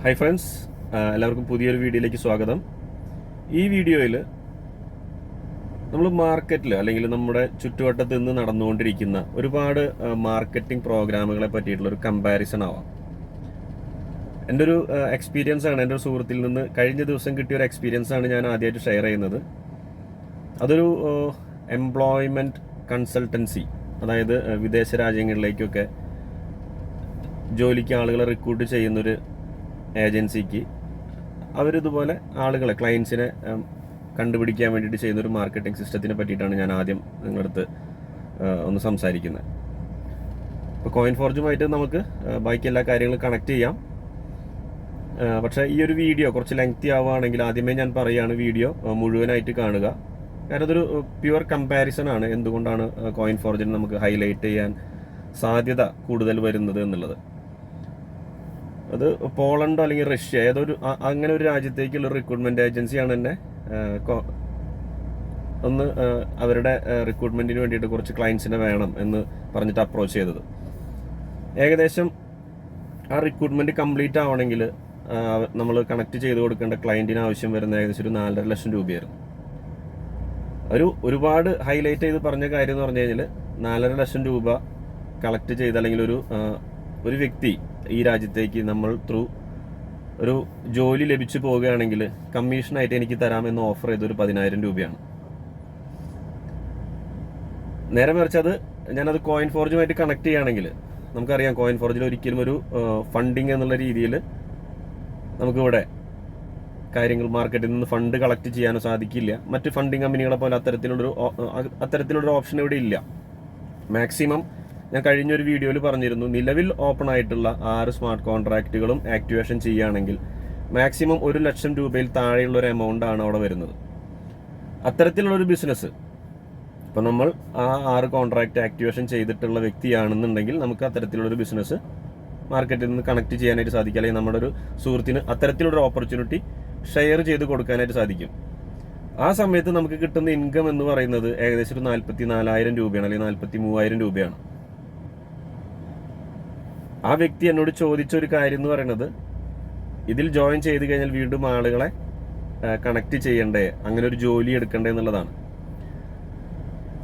Hi friends എല്ലാവർക്കും പുതിയൊരു വീഡിയോയിലേക്ക് സ്വാഗതം. ഈ വീഡിയോയിൽ നമ്മൾ മാർക്കറ്റിൽ അല്ലെങ്കിൽ നമ്മുടെ ചുറ്റുവട്ടത്ത് നിന്ന് നടന്നുകൊണ്ടിരിക്കുന്ന ഒരുപാട് മാർക്കറ്റിംഗ് പ്രോഗ്രാമുകളെ പറ്റിയിട്ടുള്ള ഒരു കമ്പാരിസൺ ആവാം. എന്റെ ഒരു എക്സ്പീരിയൻസ് ആണ് എന്റെ ഒരു സുഹൃത്തിൽ നിന്ന് കഴിഞ്ഞ ദിവസം കിട്ടിയ ഒരു എക്സ്പീരിയൻസ് ആണ് ഞാൻ ആദ്യമായിട്ട് ഷെയർ ചെയ്യുന്നത്. അതൊരു എംപ്ലോയ്മെന്റ് കൺസൾട്ടൻസി അതായത് വിദേശ രാജ്യങ്ങളിലേക്കൊക്കെ ജോലിക്ക് ആളുകളെ റിക്രൂട്ട് ചെയ്യുന്നൊരു ഏജൻസിക്ക് അവരിതുപോലെ ആളുകളെ ക്ലയൻസിനെ കണ്ടുപിടിക്കാൻ വേണ്ടിയിട്ട് ചെയ്യുന്ന ഒരു മാർക്കറ്റിംഗ് സിസ്റ്റത്തിനെ പറ്റിയിട്ടാണ് ഞാൻ ആദ്യം നിങ്ങളടുത്ത് ഒന്ന് സംസാരിക്കുന്നത്. ഇപ്പോൾ കോയിൻ ഫോർജുമായിട്ട് നമുക്ക് ബാക്കി എല്ലാ കാര്യങ്ങളും കണക്ട് ചെയ്യാം. പക്ഷേ ഈ ഒരു വീഡിയോ കുറച്ച് ലെങ്തി ആവുകയാണെങ്കിൽ ആദ്യമേ ഞാൻ പറയുകയാണ് വീഡിയോ മുഴുവനായിട്ട് കാണുക. കാരണം അതൊരു പ്യുവർ കമ്പാരിസൺ ആണ്. എന്തുകൊണ്ടാണ് കോയിൻ ഫോർജിന് നമുക്ക് ഹൈലൈറ്റ് ചെയ്യാൻ സാധ്യത കൂടുതൽ വരുന്നത് എന്നുള്ളത്. അത് പോളണ്ടോ അല്ലെങ്കിൽ റഷ്യ ഏതൊരു അങ്ങനെ ഒരു രാജ്യത്തേക്കുള്ള റിക്രൂട്ട്മെന്റ് ഏജൻസിയാണ് എന്നെ ഒന്ന് അവരുടെ റിക്രൂട്ട്മെന്റിന് വേണ്ടിയിട്ട് കുറച്ച് ക്ലയൻസിനെ വേണം എന്ന് പറഞ്ഞിട്ട് അപ്രോച്ച് ചെയ്തത്. ഏകദേശം ആ റിക്രൂട്ട്മെന്റ് കംപ്ലീറ്റ് ആവണമെങ്കിൽ നമ്മൾ കണക്ട് ചെയ്ത് കൊടുക്കേണ്ട ക്ലയന്റിന് ആവശ്യം വരുന്ന ഏകദേശം ഒരു നാലര ലക്ഷം രൂപയായിരുന്നു. ഒരു ഒരുപാട് ഹൈലൈറ്റ് ചെയ്ത് പറഞ്ഞ കാര്യം എന്ന് പറഞ്ഞു കഴിഞ്ഞാൽ നാലര ലക്ഷം രൂപ കളക്ട് ചെയ്ത് അല്ലെങ്കിൽ ഒരു ഒരു വ്യക്തി ഈ രാജ്യത്തേക്ക് നമ്മൾ ത്രൂ ഒരു ജോലി ലഭിച്ചു പോവുകയാണെങ്കിൽ കമ്മീഷനായിട്ട് എനിക്ക് തരാമെന്ന് ഓഫർ ചെയ്തൊരു പതിനായിരം രൂപയാണ്. നേരെ മറിച്ച് അത് ഞാനത് കോയിൻ ഫോർജുമായിട്ട് കണക്ട് ചെയ്യുകയാണെങ്കിൽ നമുക്കറിയാം കോയിൻ ഫോർജിൽ ഒരിക്കലും ഒരു ഫണ്ടിങ് എന്നുള്ള രീതിയിൽ നമുക്കിവിടെ കാര്യങ്ങൾ മാർക്കറ്റിൽ നിന്ന് ഫണ്ട് കളക്ട് ചെയ്യാനോ സാധിക്കില്ല. മറ്റ് ഫണ്ടിങ് കമ്പനികളെ പോലെ അത്തരത്തിലുള്ളൊരു അത്തരത്തിലുള്ളൊരു ഓപ്ഷൻ ഇവിടെ ഇല്ല. മാക്സിമം ഞാൻ കഴിഞ്ഞ ഒരു വീഡിയോയിൽ പറഞ്ഞിരുന്നു നിലവിൽ ഓപ്പൺ ആയിട്ടുള്ള ആറ് സ്മാർട്ട് കോൺട്രാക്റ്റുകളും ആക്ടിവേഷൻ ചെയ്യുകയാണെങ്കിൽ മാക്സിമം ഒരു ലക്ഷം രൂപയിൽ താഴെയുള്ള ഒരു എമൗണ്ട് ആണ് അവിടെ വരുന്നത്. അത്തരത്തിലുള്ള ഒരു ബിസിനസ് ഇപ്പൊ നമ്മൾ ആ ആറ് കോൺട്രാക്ട് ആക്ടിവേഷൻ ചെയ്തിട്ടുള്ള വ്യക്തിയാണെന്നുണ്ടെങ്കിൽ നമുക്ക് അത്തരത്തിലുള്ള ഒരു ബിസിനസ് മാർക്കറ്റിൽ നിന്ന് കണക്ട് ചെയ്യാനായിട്ട് സാധിക്കും. അല്ലെങ്കിൽ നമ്മുടെ ഒരു സുഹൃത്തിന് അത്തരത്തിലുള്ള ഒരു ഓപ്പർച്യൂണിറ്റി ഷെയർ ചെയ്ത് കൊടുക്കാനായിട്ട് സാധിക്കും. ആ സമയത്ത് നമുക്ക് കിട്ടുന്ന ഇൻകം എന്ന് പറയുന്നത് ഏകദേശം ഒരു നാൽപ്പത്തി നാലായിരം രൂപയാണ് അല്ലെങ്കിൽ നാൽപ്പത്തി മൂവായിരം രൂപയാണ്. ആ വ്യക്തി എന്നോട് ചോദിച്ച ഒരു കാര്യം എന്ന് പറയുന്നത് ഇതിൽ ജോയിൻ ചെയ്ത് കഴിഞ്ഞാൽ വീണ്ടും ആളുകളെ കണക്ട് ചെയ്യണ്ടേ അങ്ങനെ ഒരു ജോലി എടുക്കണ്ടേ എന്നുള്ളതാണ്.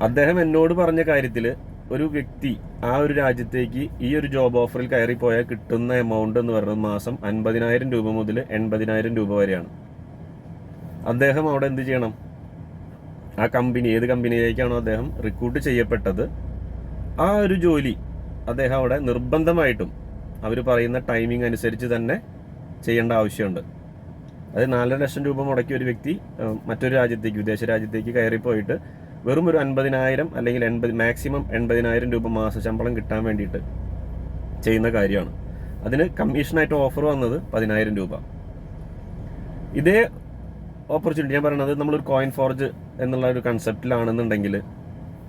അദ്ദേഹം എന്നോട് പറഞ്ഞ കാര്യത്തിൽ ഒരു വ്യക്തി ആ ഒരു രാജ്യത്തേക്ക് ഈ ഒരു ജോബ് ഓഫറിൽ കയറി പോയാൽ കിട്ടുന്ന എമൗണ്ട് എന്ന് പറയുന്നത് മാസം അൻപതിനായിരം രൂപ മുതൽ എൺപതിനായിരം രൂപ വരെയാണ്. അദ്ദേഹം അവിടെ എന്ത് ചെയ്യണം? ആ കമ്പനി ഏത് കമ്പനിയിലേക്കാണോ അദ്ദേഹം റിക്രൂട്ട് ചെയ്യപ്പെട്ടത് ആ ഒരു ജോലി അദ്ദേഹം അവിടെ നിർബന്ധമായിട്ടും അവർ പറയുന്ന ടൈമിംഗ് അനുസരിച്ച് തന്നെ ചെയ്യേണ്ട ആവശ്യമുണ്ട്. അത് നാലര ലക്ഷം രൂപ മുടക്കിയ ഒരു വ്യക്തി മറ്റൊരു രാജ്യത്തേക്ക് വിദേശ രാജ്യത്തേക്ക് കയറിപ്പോയിട്ട് വെറും ഒരു അൻപതിനായിരം അല്ലെങ്കിൽ എൺപത് മാക്സിമം എൺപതിനായിരം രൂപ മാസ ശമ്പളം കിട്ടാൻ വേണ്ടിയിട്ട് ചെയ്യുന്ന കാര്യമാണ്. അതിന് കമ്മീഷനായിട്ട് ഓഫർ വന്നത് പതിനായിരം രൂപ. ഇതേ ഓപ്പർച്യൂണിറ്റി ഞാൻ പറയുന്നത് നമ്മളൊരു കോയിൻ ഫോർജ് എന്നുള്ള ഒരു കൺസെപ്റ്റിലാണെന്നുണ്ടെങ്കിൽ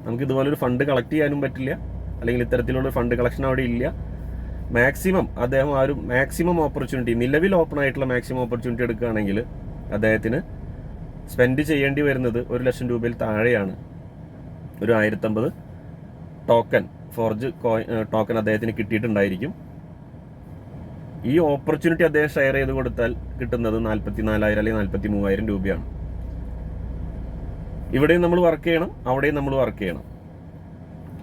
നമുക്ക് ഇതുപോലൊരു ഫണ്ട് കളക്ട് ചെയ്യാനും പറ്റില്ല. അല്ലെങ്കിൽ ഇത്തരത്തിലുള്ള ഫണ്ട് കളക്ഷൻ അവിടെ ഇല്ല. മാക്സിമം അദ്ദേഹം ആ ഒരു മാക്സിമം ഓപ്പർച്യൂണിറ്റി നിലവിൽ ഓപ്പൺ ആയിട്ടുള്ള മാക്സിമം ഓപ്പർച്യൂണിറ്റി എടുക്കുകയാണെങ്കിൽ അദ്ദേഹത്തിന് സ്പെൻഡ് ചെയ്യേണ്ടി വരുന്നത് ഒരു ലക്ഷം രൂപയിൽ താഴെയാണ്. ഒരു ആയിരത്തമ്പത് ടോക്കൺ ഫോർജ് ടോക്കൺ അദ്ദേഹത്തിന് കിട്ടിയിട്ടുണ്ടായിരിക്കും. ഈ ഓപ്പർച്യൂണിറ്റി അദ്ദേഹം ഷെയർ ചെയ്ത് കൊടുത്താൽ കിട്ടുന്നത് നാൽപ്പത്തി നാലായിരം അല്ലെങ്കിൽ നാൽപ്പത്തി മൂവായിരം രൂപയാണ്. ഇവിടെയും നമ്മൾ വർക്ക് ചെയ്യണം അവിടെയും നമ്മൾ വർക്ക് ചെയ്യണം.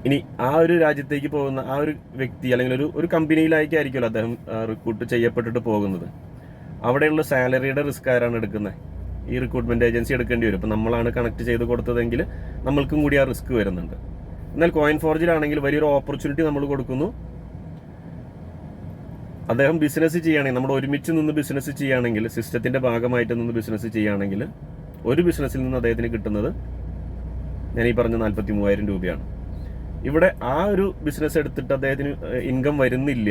ഇനി ആ ഒരു രാജ്യത്തേക്ക് പോകുന്ന ആ ഒരു വ്യക്തി അല്ലെങ്കിൽ ഒരു ഒരു കമ്പനിയിലായിരിക്കുമല്ലോ അദ്ദേഹം റിക്രൂട്ട് ചെയ്യപ്പെട്ടിട്ട് പോകുന്നത്. അവിടെയുള്ള സാലറിയുടെ റിസ്ക് ആരാണ് എടുക്കുന്നത്? ഈ റിക്രൂട്ട്മെന്റ് ഏജൻസി എടുക്കേണ്ടി വരും. അപ്പം നമ്മളാണ് കണക്ട് ചെയ്ത് കൊടുത്തതെങ്കിൽ നമ്മൾക്കും കൂടി ആ റിസ്ക് വരുന്നുണ്ട്. എന്നാൽ കോയിൻ ഫോർജിലാണെങ്കിൽ വലിയൊരു ഓപ്പർച്യൂണിറ്റി നമ്മൾ കൊടുക്കുന്നു. അദ്ദേഹം ബിസിനസ് ചെയ്യുകയാണെങ്കിൽ നമ്മൾ ഒരുമിച്ച് നിന്ന് ബിസിനസ് ചെയ്യുകയാണെങ്കിൽ സിസ്റ്റത്തിന്റെ ഭാഗമായിട്ട് നിന്ന് ബിസിനസ് ചെയ്യുകയാണെങ്കിൽ ഒരു ബിസിനസ്സിൽ നിന്ന് അദ്ദേഹത്തിന് കിട്ടുന്നത് ഞാൻ ഈ പറഞ്ഞ നാൽപ്പത്തി മൂവായിരം രൂപയാണ്. ഇവിടെ ആ ഒരു ബിസിനസ് എടുത്തിട്ട് അദ്ദേഹത്തിന് ഇൻകം വരുന്നില്ല.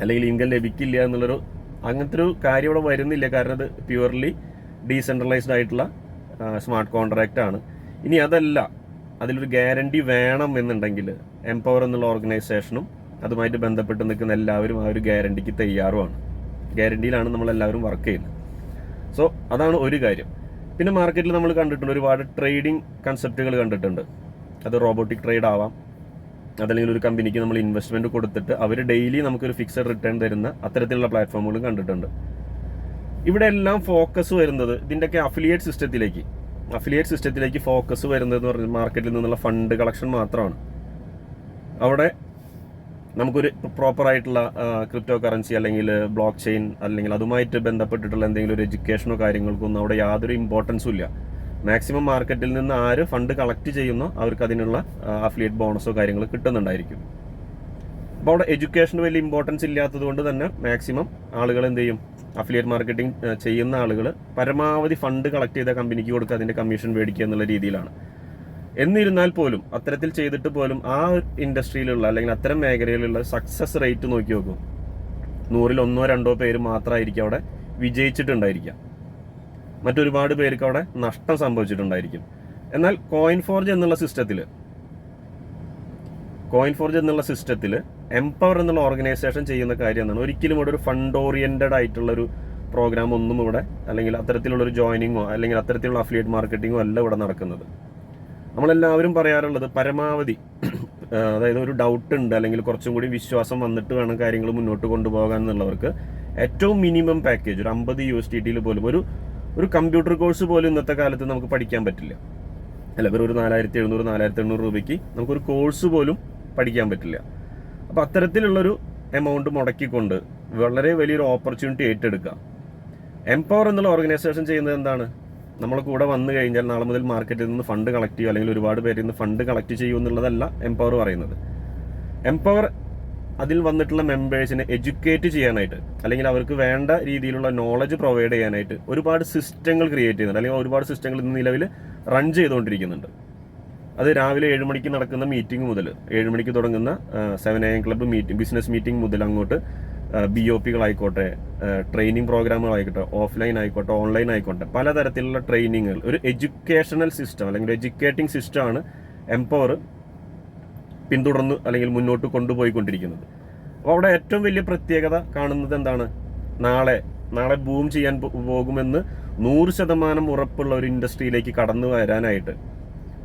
അല്ലെങ്കിൽ ഇൻകം ലഭിക്കില്ല എന്നുള്ളൊരു അങ്ങനത്തെ ഒരു കാര്യം ഇവിടെ വരുന്നില്ല. കാരണം അത് പ്യുവർലി ഡീസെൻട്രലൈസ്ഡ് ആയിട്ടുള്ള സ്മാർട്ട് കോൺട്രാക്റ്റ് ആണ്. ഇനി അതല്ല. അതിലൊരു ഗ്യാരണ്ടി വേണം എന്നുണ്ടെങ്കിൽ എംപവർ എന്നുള്ള ഓർഗനൈസേഷനും അതുമായിട്ട് ബന്ധപ്പെട്ട് നിൽക്കുന്ന എല്ലാവരും ആ ഒരു ഗ്യാരണ്ടിക്ക് തയ്യാറുമാണ്. ഗ്യാരണ്ടിയിലാണ് നമ്മൾ എല്ലാവരും വർക്ക് ചെയ്യുന്നത്. സോ അതാണ് ഒരു കാര്യം. പിന്നെ മാർക്കറ്റിൽ നമ്മൾ കണ്ടിട്ടുണ്ട് ഒരുപാട് ട്രേഡിംഗ് കൺസെപ്റ്റുകൾ കണ്ടിട്ടുണ്ട്. അത് റോബോട്ടിക് ട്രേഡ് ആവാം. അതല്ലെങ്കിൽ ഒരു കമ്പനിക്ക് നമ്മൾ ഇൻവെസ്റ്റ്മെന്റ് കൊടുത്തിട്ട് അവർ ഡെയിലി നമുക്കൊരു ഫിക്സഡ് റിട്ടേൺ തരുന്ന അത്തരത്തിലുള്ള പ്ലാറ്റ്ഫോമുകളും കണ്ടിട്ടുണ്ട്. ഇവിടെ എല്ലാം ഫോക്കസ് വരുന്നത് ഇതിന്റെയൊക്കെ അഫിലിയേറ്റ് സിസ്റ്റത്തിലേക്ക് അഫിലിയേറ്റ് സിസ്റ്റത്തിലേക്ക് ഫോക്കസ് വരുന്നത് എന്ന് പറഞ്ഞാൽ മാർക്കറ്റിൽ നിന്നുള്ള ഫണ്ട് കളക്ഷൻ മാത്രമാണ്. അവിടെ നമുക്കൊരു പ്രോപ്പർ ആയിട്ടുള്ള ക്രിപ്റ്റോ കറൻസി അല്ലെങ്കിൽ ബ്ലോക്ക് ചെയിൻ അല്ലെങ്കിൽ അതുമായിട്ട് ബന്ധപ്പെട്ടിട്ടുള്ള എന്തെങ്കിലും ഒരു എഡ്യൂക്കേഷനോ കാര്യങ്ങൾക്കൊന്നും അവിടെ യാതൊരു ഇമ്പോർട്ടൻസും ഇല്ല. മാക്സിമം മാർക്കറ്റിൽ നിന്ന് ആര് ഫണ്ട് കളക്ട് ചെയ്യുന്നോ അവർക്ക് അതിനുള്ള അഫിലിയേറ്റ് ബോണസോ കാര്യങ്ങളോ കിട്ടുന്നുണ്ടായിരിക്കും. അപ്പോൾ അവിടെ എഡ്യൂക്കേഷന് വലിയ ഇമ്പോർട്ടൻസ് ഇല്ലാത്തത് കൊണ്ട് തന്നെ മാക്സിമം ആളുകൾ എന്ത് ചെയ്യും? അഫിലിയേറ്റ് മാർക്കറ്റിംഗ് ചെയ്യുന്ന ആളുകൾ പരമാവധി ഫണ്ട് കളക്ട് ചെയ്ത കമ്പനിക്ക് കൊടുക്കുക അതിന്റെ കമ്മീഷൻ മേടിക്കുക എന്നുള്ള രീതിയിലാണ്. എന്നിരുന്നാൽ പോലും അത്തരത്തിൽ ചെയ്തിട്ട് പോലും ആ ഇൻഡസ്ട്രിയിലുള്ള അല്ലെങ്കിൽ അത്തരം മേഖലയിലുള്ള സക്സസ് റേറ്റ് നോക്കി നോക്കും. നൂറിൽ ഒന്നോ രണ്ടോ പേര് മാത്രമായിരിക്കും അവിടെ വിജയിച്ചിട്ടുണ്ടായിരിക്കാം മറ്റൊരുപാട് പേർക്ക് അവിടെ നഷ്ടം സംഭവിച്ചിട്ടുണ്ടായിരിക്കും. എന്നാൽ കോയിൻ ഫോർജ് എന്നുള്ള സിസ്റ്റത്തിൽ കോയിൻ ഫോർജ് എന്നുള്ള സിസ്റ്റത്തിൽ എംപവർ എന്നുള്ള ഓർഗനൈസേഷൻ ചെയ്യുന്ന കാര്യം എന്താണ്? ഒരിക്കലും ഇവിടെ ഒരു ഫണ്ട് ഓറിയന്റഡ് ആയിട്ടുള്ള ഒരു പ്രോഗ്രാം ഒന്നും ഇവിടെ അല്ലെങ്കിൽ അത്തരത്തിലുള്ള ഒരു ജോയിനിങ്ങോ അല്ലെങ്കിൽ അത്തരത്തിലുള്ള അഫിലിയേറ്റ് മാർക്കറ്റിങ്ങോ അല്ല ഇവിടെ നടക്കുന്നത്. നമ്മളെല്ലാവരും പറയാറുള്ളത് പരമാവധി അതായത് ഒരു ഡൗട്ട് ഉണ്ട് അല്ലെങ്കിൽ കുറച്ചും കൂടി വിശ്വാസം വന്നിട്ട് വേണം കാര്യങ്ങൾ മുന്നോട്ട് കൊണ്ടുപോകാൻ എന്നുള്ളവർക്ക് ഏറ്റവും മിനിമം പാക്കേജ് ഒരു അമ്പത് യു എസ് ടി ടിയിൽ പോലും ഒരു ഒരു കമ്പ്യൂട്ടർ കോഴ്സ് പോലും ഇന്നത്തെ കാലത്ത് നമുക്ക് പഠിക്കാൻ പറ്റില്ല. അല്ല വെറും ഒരു നാലായിരത്തി എഴുന്നൂറ് നാലായിരത്തി എണ്ണൂറ് രൂപയ്ക്ക് നമുക്കൊരു കോഴ്സ് പോലും പഠിക്കാൻ പറ്റില്ല. അപ്പോൾ അത്തരത്തിലുള്ളൊരു എമൗണ്ട് മുടക്കിക്കൊണ്ട് വളരെ വലിയൊരു ഓപ്പർച്യൂണിറ്റി ഏറ്റെടുക്കുക എംപവർ എന്നുള്ള ഓർഗനൈസേഷൻ ചെയ്യുന്നത് എന്താണ്? നമ്മൾ കൂടെ വന്നു കഴിഞ്ഞാൽ നാളെ മുതൽ മാർക്കറ്റിൽ നിന്ന് ഫണ്ട് കളക്ട് ചെയ്യുക അല്ലെങ്കിൽ ഒരുപാട് പേരിൽ നിന്ന് ഫണ്ട് കളക്ട് ചെയ്യൂ എന്നുള്ളതല്ല എംപവർ പറയുന്നത്. എംപവർ അതിൽ വന്നിട്ടുള്ള മെമ്പേഴ്സിനെ എഡ്യൂക്കേറ്റ് ചെയ്യാനായിട്ട് അല്ലെങ്കിൽ അവർക്ക് വേണ്ട രീതിയിലുള്ള നോളജ് പ്രൊവൈഡ് ചെയ്യാനായിട്ട് ഒരുപാട് സിസ്റ്റങ്ങൾ ക്രിയേറ്റ് ചെയ്യുന്നുണ്ട്. അല്ലെങ്കിൽ ഒരുപാട് സിസ്റ്റങ്ങൾ ഇന്ന് നിലവിൽ റൺ ചെയ്തുകൊണ്ടിരിക്കുന്നുണ്ട്. അത് രാവിലെ ഏഴ് മണിക്ക് നടക്കുന്ന മീറ്റിംഗ് മുതൽ ഏഴ് മണിക്ക് തുടങ്ങുന്ന seven A M club meeting business meeting മുതൽ അങ്ങോട്ട് ബി ഒ പികളായിക്കോട്ടെ ട്രെയിനിങ് പ്രോഗ്രാമുകളായിക്കോട്ടെ ഓഫ്ലൈൻ ആയിക്കോട്ടെ ഓൺലൈൻ ആയിക്കോട്ടെ പലതരത്തിലുള്ള ട്രെയിനിങ്ങുകൾ ഒരു എഡ്യൂക്കേഷണൽ സിസ്റ്റം അല്ലെങ്കിൽ എഡ്യൂക്കേറ്റിംഗ് സിസ്റ്റമാണ് എംപവർ പിന്തുടർന്ന് അല്ലെങ്കിൽ മുന്നോട്ട് കൊണ്ടുപോയിക്കൊണ്ടിരിക്കുന്നത്. അപ്പോൾ അവിടെ ഏറ്റവും വലിയ പ്രത്യേകത കാണുന്നത് എന്താണ്? നാളെ നാളെ ബൂം ചെയ്യാൻ പോകുമെന്ന് നൂറ് ശതമാനം ഉറപ്പുള്ള ഒരു ഇൻഡസ്ട്രിയിലേക്ക് കടന്നു വരാനായിട്ട്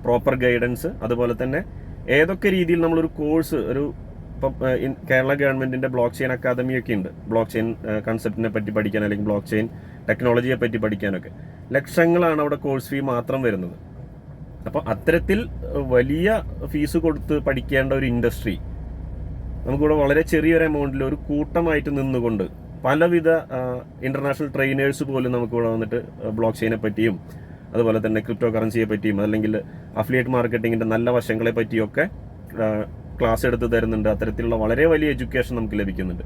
പ്രോപ്പർ ഗൈഡൻസ് അതുപോലെ തന്നെ ഏതൊക്കെ രീതിയിൽ നമ്മളൊരു കോഴ്സ് ഒരു ഇപ്പം കേരള ഗവൺമെന്റിന്റെ ബ്ലോക്ക് ചെയിൻ അക്കാദമി ഒക്കെ ഉണ്ട്. ബ്ലോക്ക് ചെയിൻ കൺസെപ്റ്റിനെ പറ്റി പഠിക്കാൻ അല്ലെങ്കിൽ ബ്ലോക്ക് ചെയിൻ ടെക്നോളജിയെ പറ്റി പഠിക്കാനൊക്കെ. ലക്ഷങ്ങളാണ് അവിടെ കോഴ്സ് ഫീ മാത്രം വരുന്നത്. അപ്പോൾ അത്തരത്തിൽ വലിയ ഫീസ് കൊടുത്ത് പഠിക്കേണ്ട ഒരു ഇൻഡസ്ട്രി നമുക്കിവിടെ വളരെ ചെറിയൊരു എമൗണ്ടിൽ ഒരു കൂട്ടമായിട്ട് നിന്നുകൊണ്ട് പലവിധ ഇന്റർനാഷണൽ ട്രെയിനേഴ്സ് പോലും നമുക്കിവിടെ വന്നിട്ട് ബ്ലോക്ക് ചെയിനെ പറ്റിയും അതുപോലെ തന്നെ ക്രിപ്റ്റോ കറൻസിയെ പറ്റിയും അല്ലെങ്കിൽ അഫിലിയേറ്റ് മാർക്കറ്റിങ്ങിന്റെ നല്ല വശങ്ങളെ പറ്റിയൊക്കെ ക്ലാസ് എടുത്ത് തരുന്നുണ്ട്. അത്തരത്തിലുള്ള വളരെ വലിയ എഡ്യൂക്കേഷൻ നമുക്ക് ലഭിക്കുന്നുണ്ട്.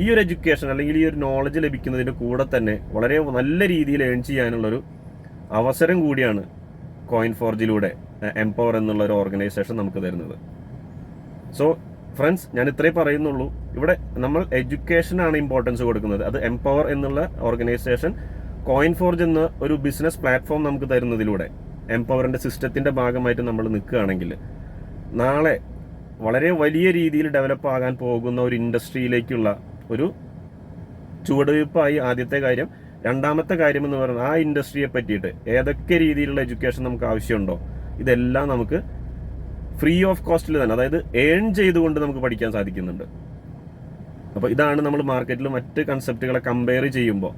ഈ ഒരു എഡ്യൂക്കേഷൻ അല്ലെങ്കിൽ ഈ ഒരു നോളജ് ലഭിക്കുന്നതിന്റെ കൂടെ തന്നെ വളരെ നല്ല രീതിയിൽ ഏൺ ചെയ്യാനുള്ളൊരു അവസരം കൂടിയാണ് കോയിൻ ഫോർജിലൂടെ എംപവർ എന്നുള്ള ഒരു ഓർഗനൈസേഷൻ നമുക്ക് തരുന്നത്. സോ ഫ്രണ്ട്സ് ഞാൻ ഇത്രേ പറയുന്നുള്ളൂ. ഇവിടെ നമ്മൾ എഡ്യൂക്കേഷനാണ് ഇമ്പോർട്ടൻസ് കൊടുക്കുന്നത്. അത് എംപവർ എന്നുള്ള ഓർഗനൈസേഷൻ കോയിൻ ഫോർജ് എന്ന ഒരു ബിസിനസ് പ്ലാറ്റ്ഫോം നമുക്ക് തരുന്നതിലൂടെ എംപവറിന്റെ സിസ്റ്റത്തിന്റെ ഭാഗമായിട്ട് നമ്മൾ നിൽക്കുകയാണെങ്കിൽ നാളെ വളരെ വലിയ രീതിയിൽ ഡെവലപ്പ് ആകാൻ പോകുന്ന ഒരു ഇൻഡസ്ട്രിയിലേക്കുള്ള ഒരു ചുവടുവയ്പ്പായി ആദ്യത്തെ കാര്യം രണ്ടാമത്തെ കാര്യം എന്ന് പറയുന്നത് ആ ഇൻഡസ്ട്രിയെ പറ്റിയിട്ട് ഏതൊക്കെ രീതിയിലുള്ള എഡ്യൂക്കേഷൻ നമുക്ക് ആവശ്യമുണ്ടോ ഇതെല്ലാം നമുക്ക് ഫ്രീ ഓഫ് കോസ്റ്റിൽ തന്നെ അതായത് ഏൺ ചെയ്തുകൊണ്ട് നമുക്ക് പഠിക്കാൻ സാധിക്കുന്നുണ്ട്. അപ്പോൾ ഇതാണ് നമ്മൾ മാർക്കറ്റിൽ മറ്റ് കൺസെപ്റ്റുകളെ കമ്പയർ ചെയ്യുമ്പോൾ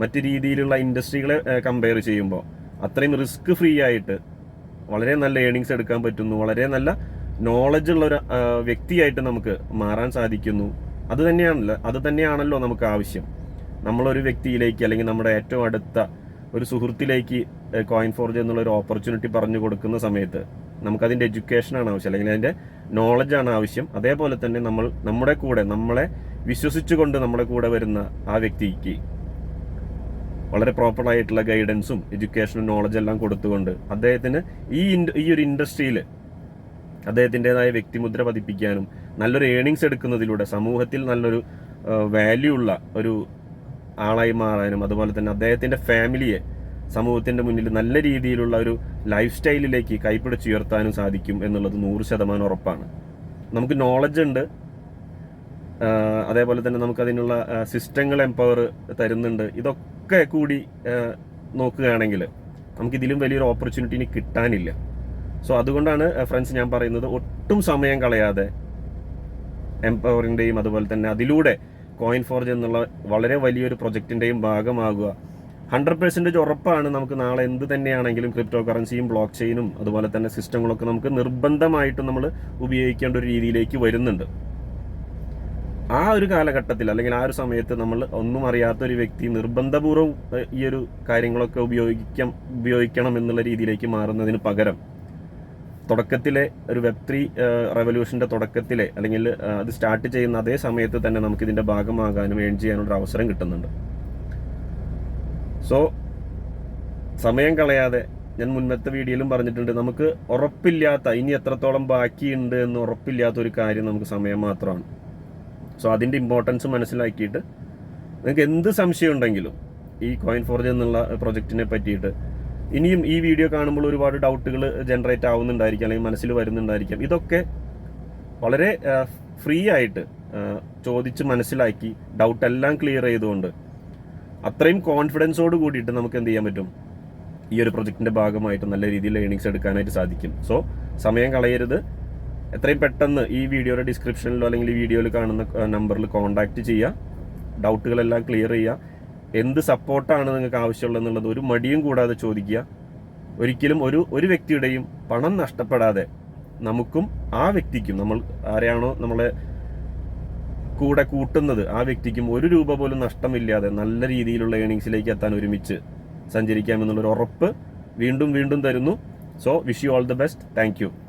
മറ്റ് രീതിയിലുള്ള ഇൻഡസ്ട്രികളെ കമ്പയർ ചെയ്യുമ്പോൾ അത്രയും റിസ്ക് ഫ്രീ ആയിട്ട് വളരെ നല്ല ഏണിങ്സ് എടുക്കാൻ പറ്റുന്നു വളരെ നല്ല നോളജ് ഉള്ള ഒരു വ്യക്തിയായിട്ട് നമുക്ക് മാറാൻ സാധിക്കുന്നു. അത് തന്നെയാണല്ലോ അത് തന്നെയാണല്ലോ നമുക്ക് ആവശ്യം. നമ്മളൊരു വ്യക്തിയിലേക്ക് അല്ലെങ്കിൽ നമ്മുടെ ഏറ്റവും അടുത്ത ഒരു സുഹൃത്തിലേക്ക് കോയിൻ ഫോർജ് എന്നുള്ള ഒരു ഓപ്പർച്യൂണിറ്റി പറഞ്ഞു കൊടുക്കുന്ന സമയത്ത് നമുക്കതിന്റെ എഡ്യൂക്കേഷനാണ് ആവശ്യം. അല്ലെങ്കിൽ അതിന്റെ നോളജാണ് ആവശ്യം. അതേപോലെ തന്നെ നമ്മൾ നമ്മുടെ കൂടെ നമ്മളെ വിശ്വസിച്ചുകൊണ്ട് നമ്മുടെ കൂടെ വരുന്ന ആ വ്യക്തിക്ക് വളരെ പ്രോപ്പറായിട്ടുള്ള ഗൈഡൻസും എഡ്യൂക്കേഷനും നോളജ് എല്ലാം കൊടുത്തുകൊണ്ട് അദ്ദേഹത്തിന് ഈ ഈ ഒരു ഇൻഡസ്ട്രിയിൽ അദ്ദേഹത്തിന്റെതായ വ്യക്തിമുദ്ര പതിപ്പിക്കാനും നല്ലൊരു ഏണിങ്സ് എടുക്കുന്നതിലൂടെ സമൂഹത്തിൽ നല്ലൊരു വാല്യൂ ഉള്ള ഒരു ആളായി മാറാനും അതുപോലെ തന്നെ അദ്ദേഹത്തിന്റെ ഫാമിലിയെ സമൂഹത്തിന്റെ മുന്നിൽ നല്ല രീതിയിലുള്ള ഒരു ലൈഫ് സ്റ്റൈലിലേക്ക് കൈപ്പിടിച്ചുയർത്താനും സാധിക്കും എന്നുള്ളത് നൂറ് ശതമാനം ഉറപ്പാണ്. നമുക്ക് നോളജ് ഉണ്ട്. അതേപോലെ തന്നെ നമുക്ക് അതിനുള്ള സിസ്റ്റങ്ങൾ എംപവർ തരുന്നുണ്ട്. ഇതൊക്കെ കൂടി നോക്കുകയാണെങ്കിൽ നമുക്കിതിലും വലിയൊരു ഓപ്പർച്യൂണിറ്റി ഇനി കിട്ടാനില്ല. സോ അതുകൊണ്ടാണ് ഫ്രണ്ട്സ് ഞാൻ പറയുന്നത് ഒട്ടും സമയം കളയാതെ എംപവറിന്റെയും അതുപോലെ തന്നെ അതിലൂടെ കോയിൻ ഫോർജ് എന്നുള്ള വളരെ വലിയൊരു പ്രൊജക്റ്റിന്റെയും ഭാഗമാകുക. ഹൺഡ്രഡ് പെർസെന്റേജ് ഉറപ്പാണ് നമുക്ക് നാളെ എന്ത് തന്നെയാണെങ്കിലും ക്രിപ്റ്റോ കറൻസിയും ബ്ലോക്ക് ചെയിനും അതുപോലെ തന്നെ സിസ്റ്റങ്ങളൊക്കെ നമുക്ക് നിർബന്ധമായിട്ട് നമ്മൾ ഉപയോഗിക്കേണ്ട ഒരു രീതിയിലേക്ക് വരുന്നുണ്ട്. ആ ഒരു കാലഘട്ടത്തിൽ അല്ലെങ്കിൽ ആ ഒരു സമയത്ത് നമ്മൾ ഒന്നും അറിയാത്ത ഒരു വ്യക്തി നിർബന്ധപൂർവം ഈ ഒരു കാര്യങ്ങളൊക്കെ ഉപയോഗിക്കാം ഉപയോഗിക്കണം എന്നുള്ള രീതിയിലേക്ക് മാറുന്നതിന് പകരം തുടക്കത്തിലെ ഒരു വെബ് ത്രീ റെവല്യൂഷന്റെ തുടക്കത്തിലെ അല്ലെങ്കിൽ അത് സ്റ്റാർട്ട് ചെയ്യുന്ന അതേ സമയത്ത് തന്നെ നമുക്ക് ഇതിന്റെ ഭാഗമാകാനും ഏൺ ചെയ്യാനുള്ള അവസരം കിട്ടുന്നുണ്ട്. സോ സമയം കളയാതെ ഞാൻ മുൻപത്തെ വീഡിയോയിലും പറഞ്ഞിട്ടുണ്ട് നമുക്ക് ഉറപ്പില്ലാത്ത ഇനി എത്രത്തോളം ബാക്കിയുണ്ട് എന്ന് ഉറപ്പില്ലാത്ത ഒരു കാര്യം നമുക്ക് സമയം മാത്രമാണ്. സോ അതിന്റെ ഇമ്പോർട്ടൻസ് മനസ്സിലാക്കിയിട്ട് നിങ്ങൾക്ക് എന്ത് സംശയം ഉണ്ടെങ്കിലും ഈ കോയിൻ ഫോർജ് എന്നുള്ള പ്രൊജക്റ്റിനെ പറ്റിയിട്ട് ഇനിയും ഈ വീഡിയോ കാണുമ്പോൾ ഒരുപാട് ഡൗട്ടുകൾ ജനറേറ്റ് ആവുന്നുണ്ടായിരിക്കാം അല്ലെങ്കിൽ മനസ്സിൽ വരുന്നുണ്ടായിരിക്കാം. ഇതൊക്കെ വളരെ ഫ്രീ ആയിട്ട് ചോദിച്ച് മനസ്സിലാക്കി ഡൗട്ട് എല്ലാം ക്ലിയർ ചെയ്തുകൊണ്ട് അത്രയും കോൺഫിഡൻസോട് കൂടിയിട്ട് നമുക്ക് എന്ത് ചെയ്യാൻ പറ്റും? ഈ ഒരു പ്രൊജക്റ്റിന്റെ ഭാഗമായിട്ട് നല്ല രീതിയിൽ ലേണിങ്സ് എടുക്കാനായിട്ട് സാധിക്കും. സോ സമയം കളയരുത്. എത്രയും പെട്ടെന്ന് ഈ വീഡിയോയുടെ ഡിസ്ക്രിപ്ഷനിലോ അല്ലെങ്കിൽ ഈ വീഡിയോയിൽ കാണുന്ന നമ്പറിൽ കോൺടാക്ട് ചെയ്യുക. ഡൗട്ടുകളെല്ലാം ക്ലിയർ ചെയ്യുക. എന്ത് സപ്പോർട്ടാണ് നിങ്ങൾക്ക് ആവശ്യമുള്ളതെന്നുള്ളത് ഒരു മടിയും കൂടാതെ ചോദിക്കുക. ഒരിക്കലും ഒരു ഒരു വ്യക്തിയുടെയും പണം നഷ്ടപ്പെടാതെ നമുക്കും ആ വ്യക്തിക്കും നമ്മൾ ആരെയാണോ നമ്മളെ കൂടെ കൂട്ടുന്നത് ആ വ്യക്തിക്കും ഒരു രൂപ പോലും നഷ്ടമില്ലാതെ നല്ല രീതിയിലുള്ള ഏണിങ്സിലേക്ക് എത്താൻ ഒരുമിച്ച് സഞ്ചരിക്കാമെന്നുള്ളൊരു ഉറപ്പ് വീണ്ടും വീണ്ടും തരുന്നു. So wish you all the best thank